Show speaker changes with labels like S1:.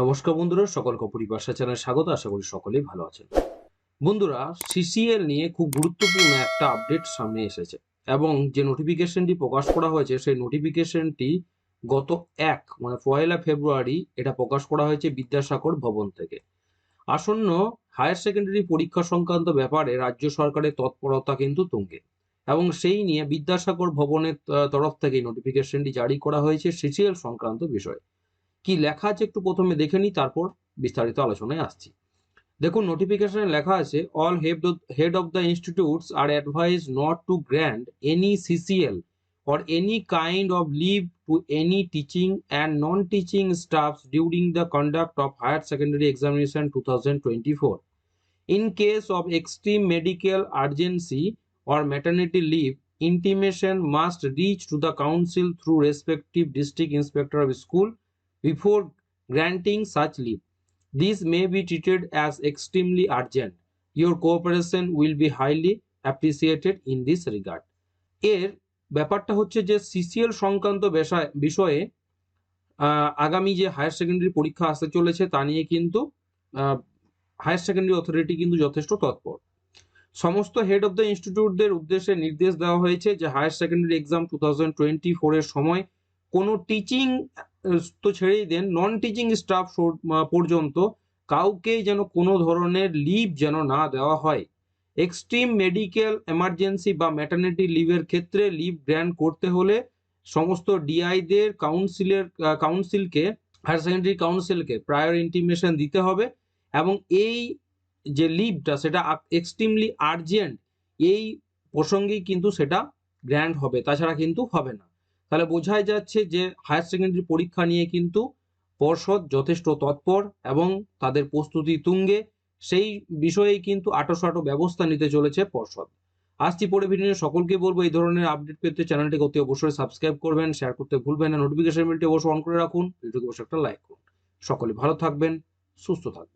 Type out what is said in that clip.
S1: নমস্কার বন্ধুরা, সকলকে পরিভাষা চ্যানেলে স্বাগত, আশা করি সকলেই ভালো আছেন। বন্ধুরা সিসিএল নিয়ে খুব গুরুত্বপূর্ণ একটা আপডেট সামনে এসেছে এবং যে নোটিফিকেশনটি প্রকাশ করা হয়েছে, সেই নোটিফিকেশনটি গত এক মানে পয়লা ফেব্রুয়ারি এটা প্রকাশ করা হয়েছে বিদ্যাসাগর ভবন থেকে। আসন্ন হায়ার সেকেন্ডারি পরীক্ষা সংক্রান্ত ব্যাপারে রাজ্য সরকারের তৎপরতা কিন্তু তুঙ্গে এবং সেই নিয়ে বিদ্যাসাগর ভবনের তরফ থেকে নোটিফিকেশনটি জারি করা হয়েছে সিসিএল সংক্রান্ত বিষয়ে। কি লেখা আছে একটু প্রথমে দেখে নিই, তারপর বিস্তারিত আলোচনায় আসছি। দেখুন নোটিফিকেশনে লেখা আছে all head head of the institutes are advise not to grant any CCL for any kind of leave to any teaching and non teaching staff during the conduct of higher secondary examination two thousand twenty four in case of extreme medical urgency or maternity leave intimation must reach to the council through respective district inspector of school before granting such leave. This may be treated as extremely urgent. Your cooperation will be highly appreciated in this regard. এর ব্যাপারটা হচ্ছে যে CCl সংক্রান্ত বিষয়- আগামী যে higher secondary পরীক্ষা আসতে চলেছে তা নিয়ে কিন্তু হায়ার সেকেন্ডারি অথরিটি কিন্তু যথেষ্ট তৎপর সমস্ত হেড অফ দ্য ইনস্টিটিউটদের উদ্দেশ্যে নির্দেশ দেওয়া হয়েছে যে higher secondary exam two thousand twenty ফোরের সময় কোনো টিচিং তো ছেড়েই দেন নন টিচিং স্টাফ পর্যন্ত কাউকেই যেন কোনো ধরনের লিভ যেন না দেওয়া হয়। এক্সট্রিম মেডিকেল এমার্জেন্সি বা ম্যাটার্নিটি লিভের ক্ষেত্রে লিভ গ্র্যান্ট করতে হলে সমস্ত ডিআইদের কাউন্সিলের কাউন্সিলকে হায়ার সেকেন্ডারি কাউন্সিলকে প্রায়র ইন্টিমেশন দিতে হবে এবং এই যে লিভটা সেটা এক্সট্রিমলি আর্জেন্ট এই প্রসঙ্গেই কিন্তু সেটা গ্র্যান্ড হবে, তাছাড়া কিন্তু হবে না। তাহলে বোঝাই যাচ্ছে যে হায়ার সেকেন্ডারি পরীক্ষা নিয়ে কিন্তু পর্ষদ যথেষ্ট তৎপর এবং তাদের প্রস্তুতি তুঙ্গে, সেই বিষয়েই কিন্তু আটো ব্যবস্থা নিতে চলেছে পর্ষদ। আসছি পরে ভিডিও সকলকে বলব এই ধরনের আপডেট পেতে চ্যানেলটিকে অতি অবশ্যই সাবস্ক্রাইব করবেন শেয়ার করতে ভুলবেন না নোটিফিকেশন বেলটি অবশ্যই অন করে রাখুন ভিডিওকে অবশ্যই একটা লাইক করুন। সকলে ভালো থাকবেন, সুস্থ থাকবেন।